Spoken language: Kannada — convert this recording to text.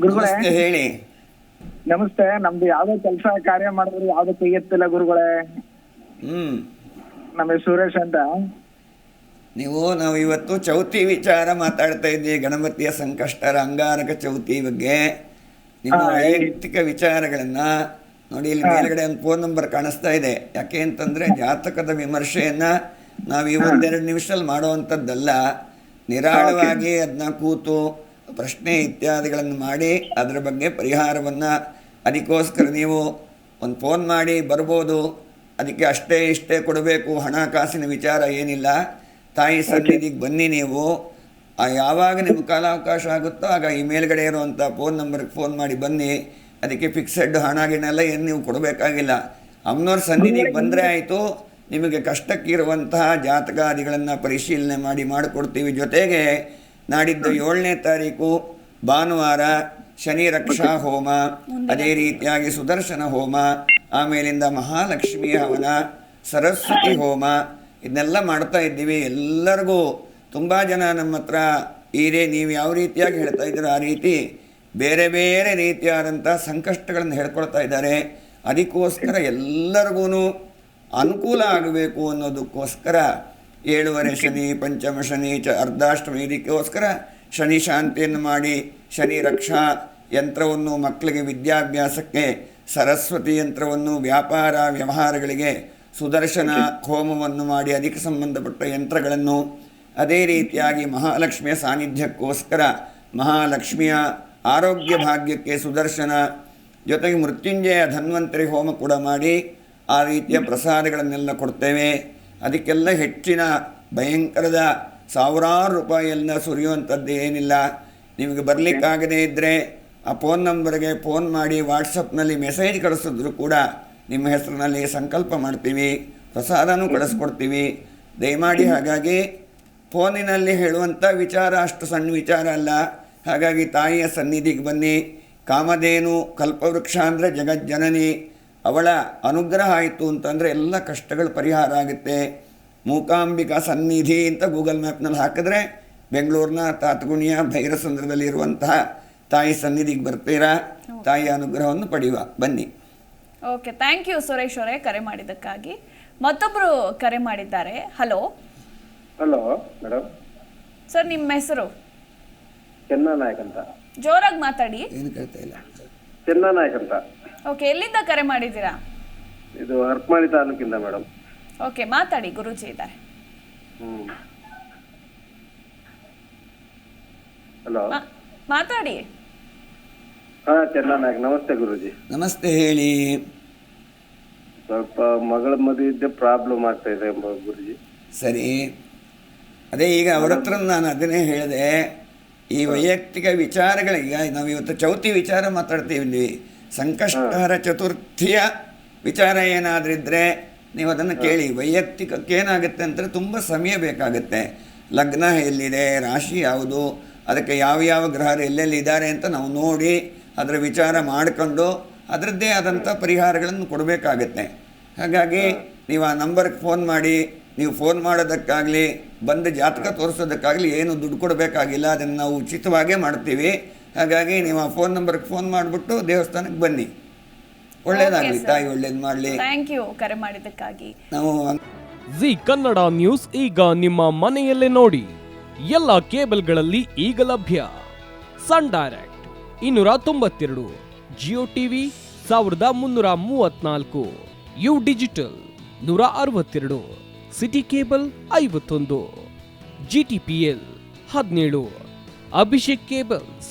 ಗುರುಗಳೇ. ಹೇಳಿ. ನಮಸ್ತೆ ನಮ್ದು ಯಾವ್ದೋ ಕೆಲಸ ಕಾರ್ಯ ಮಾಡಿದ್ರು ಯಾವ್ದು ಕೈ ಎತ್ತಿಲ್ಲ ಗುರುಗಳೇ. ಹ್ಮ್. ನಮ್ಮ ಸುರೇಶ್ ಅಂತ. ನೀವು ನಾವು ಇವತ್ತು ಚೌತಿ ವಿಚಾರ ಮಾತಾಡ್ತಾ ಇದ್ದೀವಿ ಗಣಪತಿಯ ಸಂಕಷ್ಟರ ಅಂಗಾರಕ ಚೌತಿ ಬಗ್ಗೆ. ನಿಮ್ಮ. ವೈಯಕ್ತಿಕ ವಿಚಾರಗಳನ್ನ ನೋಡಿ ಇಲ್ಲಿ ಮೇಲ್ಗಡೆ ಒಂದು ಫೋನ್ ನಂಬರ್ ಕಾಣಿಸ್ತಾ ಇದೆ. ಯಾಕೆ ಅಂತಂದ್ರೆ ಜಾತಕದ ವಿಮರ್ಶೆಯನ್ನ ನಾವು ಈ ಒಂದೆರಡು ನಿಮಿಷದಲ್ಲಿ ಮಾಡುವಂಥದ್ದಲ್ಲ. ನಿರಾಳವಾಗಿ ಅದನ್ನ ಕೂತು ಪ್ರಶ್ನೆ ಇತ್ಯಾದಿಗಳನ್ನು ಮಾಡಿ ಅದರ ಬಗ್ಗೆ ಪರಿಹಾರವನ್ನು ಅದಕ್ಕೋಸ್ಕರ ನೀವು ಒಂದು ಫೋನ್ ಮಾಡಿ ಬರ್ಬೋದು. ಅದಕ್ಕೆ ಅಷ್ಟೇ ಇಷ್ಟೇ ಕೊಡಬೇಕು. ಹಣಕಾಸಿನ ವಿಚಾರ ಏನಿಲ್ಲ. ತಾಯಿ ಸನ್ನಿಧಿಗೆ ಬನ್ನಿ ನೀವು. ಯಾವಾಗ ನಿಮ್ಗೆ ಕಾಲಾವಕಾಶ ಆಗುತ್ತೋ ಆಗ ಈ ಮೇಲ್ಗಡೆ ಇರುವಂಥ ಫೋನ್ ನಂಬರ್ಗೆ ಫೋನ್ ಮಾಡಿ ಬನ್ನಿ. ಅದಕ್ಕೆ ಫಿಕ್ಸೆಡ್ ಹಣ ಗಿಣೆಲ್ಲ ಏನು ನೀವು ಕೊಡಬೇಕಾಗಿಲ್ಲ. ಅಮ್ಮನವ್ರ ಸನ್ನಿಧಿಗೆ ಬಂದರೆ ಆಯಿತು. ನಿಮಗೆ ಕಷ್ಟಕ್ಕಿರುವಂತಹ ಜಾತಕಾದಿಗಳನ್ನು ಪರಿಶೀಲನೆ ಮಾಡಿ ಮಾಡಿಕೊಡ್ತೀವಿ ಜೊತೆಗೆ ನಾಡಿದ್ದು ಏಳನೇ ತಾರೀಕು ಭಾನುವಾರ ಶನಿ ರಕ್ಷಾ ಹೋಮ ಅದೇ ರೀತಿಯಾಗಿ ಸುದರ್ಶನ ಹೋಮ ಆಮೇಲಿಂದ ಮಹಾಲಕ್ಷ್ಮಿ ಹವನ ಸರಸ್ವತಿ ಹೋಮ ಇದನ್ನೆಲ್ಲ ಮಾಡ್ತಾ ಇದ್ದೀವಿ. ಎಲ್ಲರಿಗೂ ತುಂಬ ಜನ ನಮ್ಮ ಹತ್ರ ಈರೇ ನೀವು ಯಾವ ರೀತಿಯಾಗಿ ಹೇಳ್ತಾ ಇದ್ದೀರೋ ಆ ರೀತಿ ಬೇರೆ ಬೇರೆ ರೀತಿಯಾದಂಥ ಸಂಕಷ್ಟಗಳನ್ನು ಹೇಳ್ಕೊಳ್ತಾ ಇದ್ದಾರೆ. ಅದಕ್ಕೋಸ್ಕರ ಎಲ್ಲರಿಗೂ ಅನುಕೂಲ ಆಗಬೇಕು ಅನ್ನೋದಕ್ಕೋಸ್ಕರ ಏಳುವರೆ ಶನಿ, ಪಂಚಮ ಶನಿ ಚ ಅರ್ಧಾಷ್ಟಮಿ, ಇದಕ್ಕೋಸ್ಕರ ಶನಿ ಶಾಂತಿಯನ್ನು ಮಾಡಿ, ಶನಿ ರಕ್ಷಾ ಯಂತ್ರವನ್ನು ಮಕ್ಕಳಿಗೆ ವಿದ್ಯಾಭ್ಯಾಸಕ್ಕೆ, ಸರಸ್ವತಿ ಯಂತ್ರವನ್ನು ವ್ಯಾಪಾರ ವ್ಯವಹಾರಗಳಿಗೆ, ಸುದರ್ಶನ ಹೋಮವನ್ನು ಮಾಡಿ ಅದಕ್ಕೆ ಸಂಬಂಧಪಟ್ಟ ಯಂತ್ರಗಳನ್ನು, ಅದೇ ರೀತಿಯಾಗಿ ಮಹಾಲಕ್ಷ್ಮಿಯ ಸಾನ್ನಿಧ್ಯಕ್ಕೋಸ್ಕರ ಮಹಾಲಕ್ಷ್ಮಿಯ ಆರೋಗ್ಯ ಭಾಗ್ಯಕ್ಕೆ ಸುದರ್ಶನ, ಜೊತೆಗೆ ಮೃತ್ಯುಂಜಯ ಧನ್ವಂತರಿ ಹೋಮ ಕೂಡ ಮಾಡಿ, ಆ ರೀತಿಯ ಪ್ರಸಾದಗಳನ್ನೆಲ್ಲ ಕೊಡ್ತೇವೆ. ಅದಕ್ಕೆಲ್ಲ ಹೆಚ್ಚಿನ ಭಯಂಕರದ ಸಾವಿರಾರು ರೂಪಾಯಿಯನ್ನ ಸುರಿಯುವಂಥದ್ದು ಏನಿಲ್ಲ. ನಿಮಗೆ ಬರಲಿಕ್ಕಾಗದೇ ಇದ್ದರೆ ಆ ಫೋನ್ ನಂಬರ್ಗೆ ಫೋನ್ ಮಾಡಿ ವಾಟ್ಸಪ್ನಲ್ಲಿ ಮೆಸೇಜ್ ಕಳಿಸಿದ್ರು ಕೂಡ ನಿಮ್ಮ ಹೆಸರಿನಲ್ಲಿ ಸಂಕಲ್ಪ ಮಾಡ್ತೀವಿ, ಪ್ರಸಾದನೂ ಕಳಿಸ್ಕೊಡ್ತೀವಿ. ದಯಮಾಡಿ ಹಾಗಾಗಿ ಫೋನಿನಲ್ಲಿ ಹೇಳುವಂಥ ವಿಚಾರ ಅಷ್ಟು ಸಣ್ಣ ವಿಚಾರ ಅಲ್ಲ. ಹಾಗಾಗಿ ತಾಯಿಯ ಸನ್ನಿಧಿಗೆ ಬನ್ನಿ. ಕಾಮಧೇನು ಕಲ್ಪವೃಕ್ಷ ಅಂದರೆ ಜಗಜ್ಜನನಿ. ಅವಳ ಅನುಗ್ರಹ ಆಯಿತು ಅಂತಂದರೆ ಎಲ್ಲ ಕಷ್ಟಗಳು ಪರಿಹಾರ ಆಗುತ್ತೆ. ಮೂಕಾಂಬಿಕಾ ಸನ್ನಿಧಿ ಅಂತ ಗೂಗಲ್ ಮ್ಯಾಪ್ನಲ್ಲಿ ಹಾಕಿದ್ರೆ ಬೆಂಗಳೂರಿನ ತಾತಗುಣಿಯ ಭೈರಸಂದ್ರದಲ್ಲಿ ಇರುವಂತಹ ತಾಯಿ ಸನ್ನಿಧಿಗೆ ಬರ್ತೀರಾ? ತಾಯಿಯ ಅನುಗ್ರಹವನ್ನು ಪಡೆಯುವ. ಬನ್ನಿ. ಓಕೆ ಥ್ಯಾಂಕ್ ಯು ಸುರೇಶ್ ಅವರೇ ಕರೆ ಮಾಡಿದ್ದಕ್ಕಾಗಿ. ಮತ್ತೊಬ್ಬರು ಕರೆ ಮಾಡಿದ್ದಾರೆ. ಹಲೋ. Hello madam. ಸರ್ ನಿಮ್ಮ ಹೆಸರು? ಚೆನ್ನನಾಯಕ್ ಅಂತ. ಜೋರಾಗಿ ಮಾತಾಡಿ. ಏನು ಕೇಳ್ತಾ ಇಲ್ಲ. ಚೆನ್ನನಾಯಕ್ ಅಂತ. ಓಕೆ ಎಲ್ಲಿಂದ ಕರೆ ಮಾಡಿದ್ದೀರಾ? ಇದು ಹರಪನಹಳ್ಳಿ ತಾಲೂಕಿಂದ ಮೇಡಮ್. ಓಕೆ ಮಾತಾಡಿ ಗುರುಜಿ ಇದ್ದಾರೆ. ಹ್ಮ್. ಹಲೋ ಮಾ- ಮಾತಾಡಿ. ಹಾ ಚೆನ್ನನಾಯಕ್ ನಮಸ್ತೆ ಗುರುಜಿ. ನಮಸ್ತೆ ಹೇಳಿ. ಸ್ವಲ್ಪ ಮಗಳ ಮದುವೆ ಪ್ರಾಬ್ಲಮ್ ಆಗ್ತಾ ಇದೆ ಎಂಬ ಗುರುಜಿ. ಸರಿ. ಅದೇ ಈಗ ಅವ್ರ ಹತ್ರ ನಾನು ಅದನ್ನೇ ಹೇಳಿದೆ. ಈ ವೈಯಕ್ತಿಕ ವಿಚಾರಗಳಿಗೆ ನಾವು ಇವತ್ತು ಚೌತಿ ವಿಚಾರ ಮಾತಾಡ್ತೀವಿ. ಸಂಕಷ್ಟಹರ ಚತುರ್ಥಿಯ ವಿಚಾರ ಏನಾದ್ರಿದ್ರೆ ನೀವು ಅದನ್ನು ಕೇಳಿ. ವೈಯಕ್ತಿಕಕ್ಕೆ ಏನಾಗುತ್ತೆ ಅಂದರೆ ತುಂಬ ಸಮಯ ಬೇಕಾಗುತ್ತೆ. ಲಗ್ನ ಎಲ್ಲಿದೆ ರಾಶಿ ಯಾವುದು ಅದಕ್ಕೆ ಯಾವ ಯಾವ ಗ್ರಹರು ಎಲ್ಲೆಲ್ಲಿ ಇದ್ದಾರೆ ಅಂತ ನಾವು ನೋಡಿ ಅದರ ವಿಚಾರ ಮಾಡಿಕೊಂಡು ಅದರದ್ದೇ ಆದಂಥ ಪರಿಹಾರಗಳನ್ನು ಕೊಡಬೇಕಾಗತ್ತೆ. ಹಾಗಾಗಿ ನೀವು ಆ ನಂಬರ್ಗೆ ಫೋನ್ ಮಾಡಿ ನೀವು ಫೋನ್ ಮಾಡೋದಕ್ಕಾಗಲಿ ಬಂದು ಜಾತಕ ತೋರಿಸೋದಕ್ಕಾಗಲಿ ಏನು ದುಡ್ಡು ಕೊಡಬೇಕಾಗಿಲ್ಲ ಅದನ್ನು ನಾವು ಉಚಿತವಾಗೇ ಮಾಡ್ತೀವಿ. ಹಾಗಾಗಿ ನೀವು ಆ ಫೋನ್ ನಂಬರ್ಗೆ ಫೋನ್ ಮಾಡಿಬಿಟ್ಟು ದೇವಸ್ಥಾನಕ್ಕೆ ಬನ್ನಿ. ಒಳ್ಳೇದಾಗಲಿ ತಾಯಿ ಒಳ್ಳೇದು ಮಾಡಲಿ. ಥ್ಯಾಂಕ್ ಯು ಕರೆ ಮಾಡಿದ್ದಕ್ಕಾಗಿ. ನಾವು ಜಿ ಕನ್ನಡ ನ್ಯೂಸ್ ಈಗ ನಿಮ್ಮ ಮನೆಯಲ್ಲೇ ನೋಡಿ. ಎಲ್ಲ ಕೇಬಲ್ಗಳಲ್ಲಿ ಈಗ ಲಭ್ಯ. ಸನ್ ಡೈರೆಕ್ಟ್ ಇನ್ನೂರ ತೊಂಬತ್ತೆರಡು ಜಿಯೋ ಟಿವಿ ಸಾವಿರದ ಮುನ್ನೂರ ಮೂವತ್ನಾಲ್ಕು ಯು ಡಿಜಿಟಲ್ ನೂರ ಅರವತ್ತೆರಡು ಸಿಟಿ ಕೇಬಲ್ ಐವತ್ತೊಂದು ಜಿ ಟಿ ಪಿ ಎಲ್ ಹದಿನೇಳು ಅಭಿಷೇಕ್ ಕೇಬಲ್ಸ್